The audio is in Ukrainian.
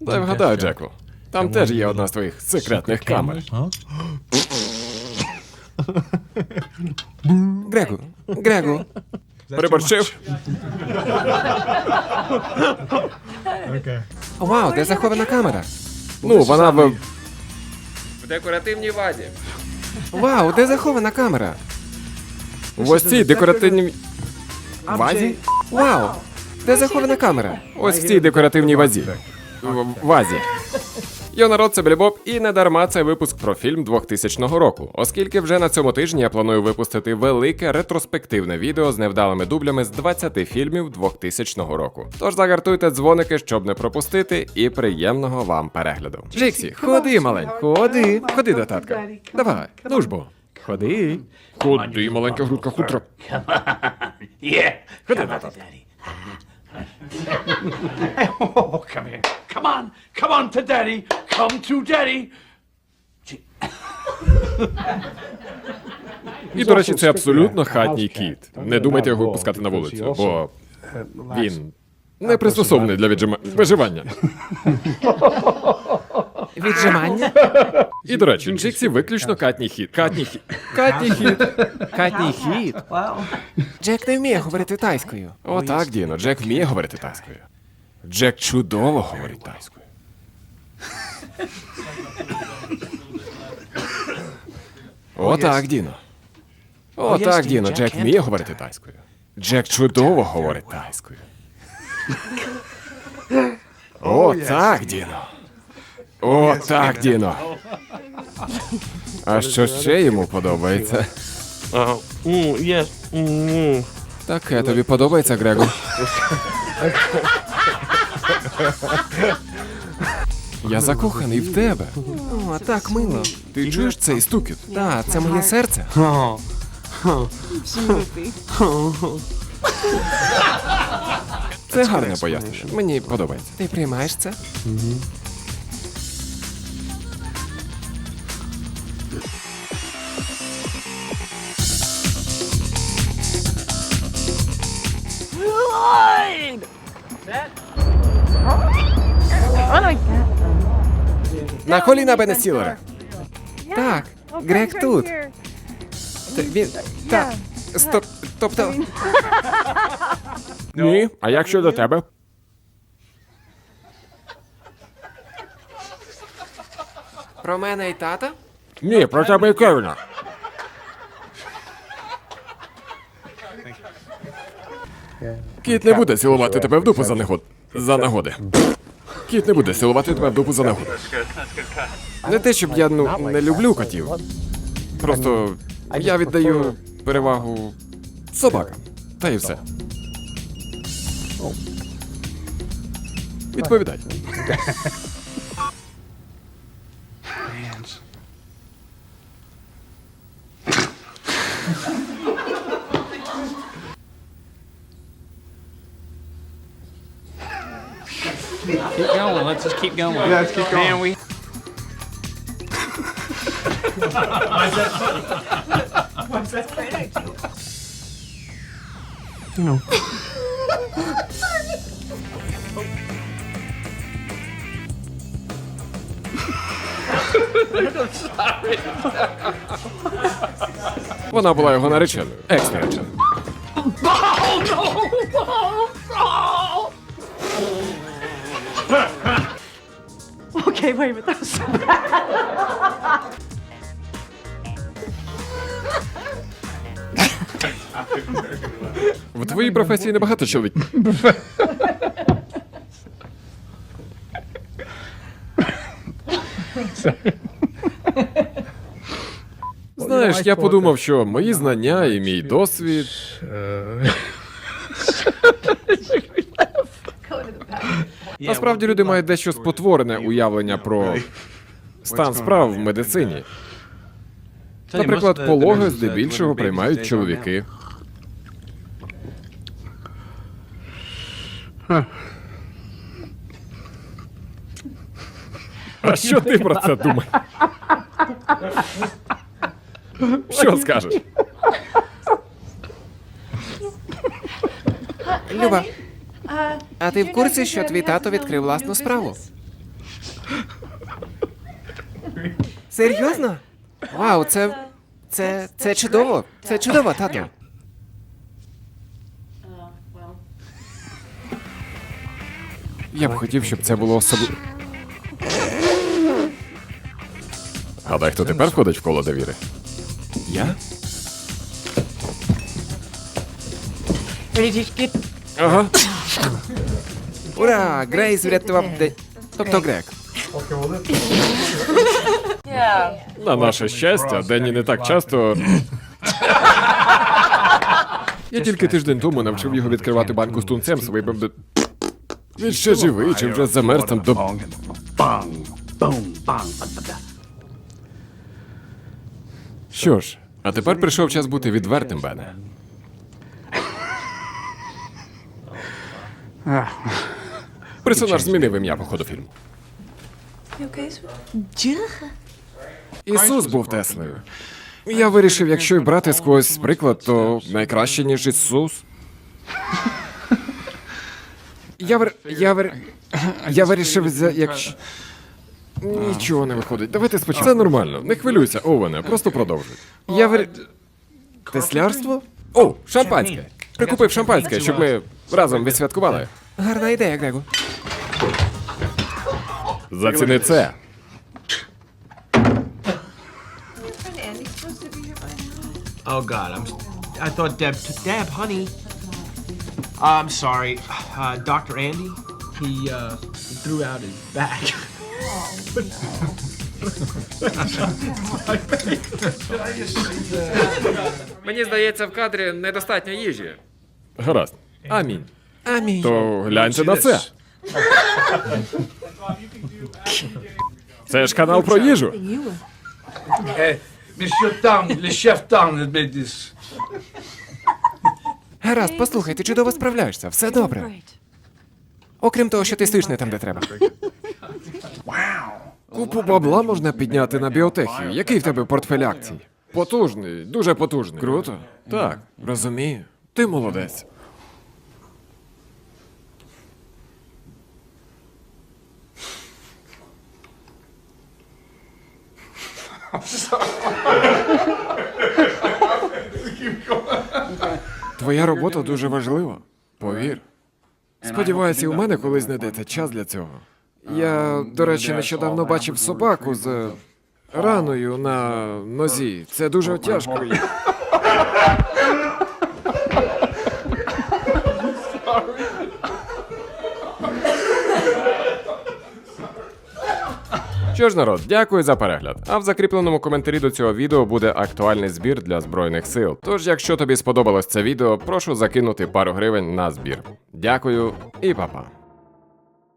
Дай вгадаю, Джеку. Там теж є одна з твоїх секретних камер. Грегу, Грегу. Приборчив. Вау, де захована камера? Ну, вона в. В декоративній вазі. Вау, де захована камера? В ось цій декоративній. Вазі? Вау! Де захована камера? Ось в цій декоративній вазі. В вазі. Йо народ, це Боб, і не дарма це випуск про фільм 2000 року, оскільки вже на цьому тижні я планую випустити велике ретроспективне відео з невдалими дублями з 20 фільмів 2000 року. Тож загартуйте дзвоники, щоб не пропустити, і приємного вам перегляду. Джексі, ходи, маленька, ходи, ходи до татка. Давай, ну ж бо. Ходи. Ходи, маленька грудка хутра. Ходи до татка. Oh, come here. Come on. Come on to Daddy. Come to Daddy. І, до речі, це абсолютно хатній кіт. Не думайте його випускати на вулицю, бо він не пристосований для віджима... виживання. Віджимання? І, до речі, Джексі виключно катній хід. Катній хід. Катній хід. Хатній хід. Джек не вміє говорити тайською. Отак, Діно, Джек вміє говорити тайською. Джек чудово говорить тайською. Отак, Діно. Отак, Діно, Джек вміє говорити тайською. Джек чудово говорить тайською. О, так, Діно. О, так, Діно. А що ще йому подобається? Uh, mm, yes. Mm, Таке тобі подобається, Грегу? Я закоханий в тебе. О, так мило. Ти чуєш цей стукіт? Так, це моє серце. Це гарне пояснення. Мені подобається. Ти приймаєш це? На коліна Бене Стілера. Так, Грег тут. Т- Він. Так. Стоп. Тобто. Ні. А як щодо тебе? Про мене і тата? Ні, про тебе і Кевіна. Кіт не буде цілувати тебе в дупу за негод. За нагоди. Кіт не буде цілувати тебе в дупу за нагоди. Не те, щоб я ну не люблю котів. Просто я віддаю перевагу собакам. Та і все. Відповідай. keep going. Let's just keep going. Yeah, let's keep going. Man, we. Why that funny? Why that funny? You know. I'm sorry. Вона була його нареченою. Екс-нареченою. Was so bad. В твоїй професії небагато чоловіків. Знаєш, я подумав, що мої знання і мій досвід. Насправді люди мають дещо спотворене уявлення про стан справ в медицині. Наприклад, пологи здебільшого приймають чоловіки. А що ти про це думаєш? Що скажеш? Люба, А ти в курсі, що твій тато відкрив власну справу? Серйозно? Вау, це. Це. це чудово. Це чудово, тато. Я б хотів, щоб це було особливо. Гадай, хто тепер входить в коло довіри? Я? Ага. Ура! Грейс врятував день. Тобто Грек. На наше щастя, Денні не так часто. Я тільки тиждень тому навчив його відкривати банку з тунцем своїм. б- Він ще живий, чи вже замерз там до. Що ж, а тепер прийшов час бути відвертим, Бене. Персонаж змінив ім'я по ходу фільму. Ісус був Теслею. Я вирішив, якщо й брати з когось приклад, то найкраще, ніж Ісус. Я вир... Я вир... Я вирішив, за- якщо... Нічого не виходить. Давайте спочатку. Це нормально. Не хвилюйся, Овене, просто продовжуй. Я вир... Теслярство? О, шампанське. Прикупив шампанське, щоб ми разом відсвяткували. Гарна ідея, Грегу. Заціни це. Oh God, I'm. I thought Deb. Deb, honey. I'm sorry, uh, Doctor Andy. He uh, threw out his back. Мені здається, в кадрі недостатньо їжі. Гаразд. Амінь. Амінь. То гляньте на це. Це ж канал про їжу. This. Гаразд, послухай, ти чудово справляєшся, все добре. Окрім того, що ти стоїш не там, де треба. Купу бабла можна підняти на біотехію. Який в тебе портфель акцій? Потужний, дуже потужний. Круто. Так, розумію. Ти молодець. Твоя робота дуже важлива. Повір. Сподіваюся, і у мене колись знайдеться час для цього. Я, до речі, нещодавно бачив собаку з раною на нозі. Це дуже тяжко. Що ж, народ, дякую за перегляд. А в закріпленому коментарі до цього відео буде актуальний збір для збройних сил. Тож, якщо тобі сподобалось це відео, прошу закинути пару гривень на збір. Дякую і па-па.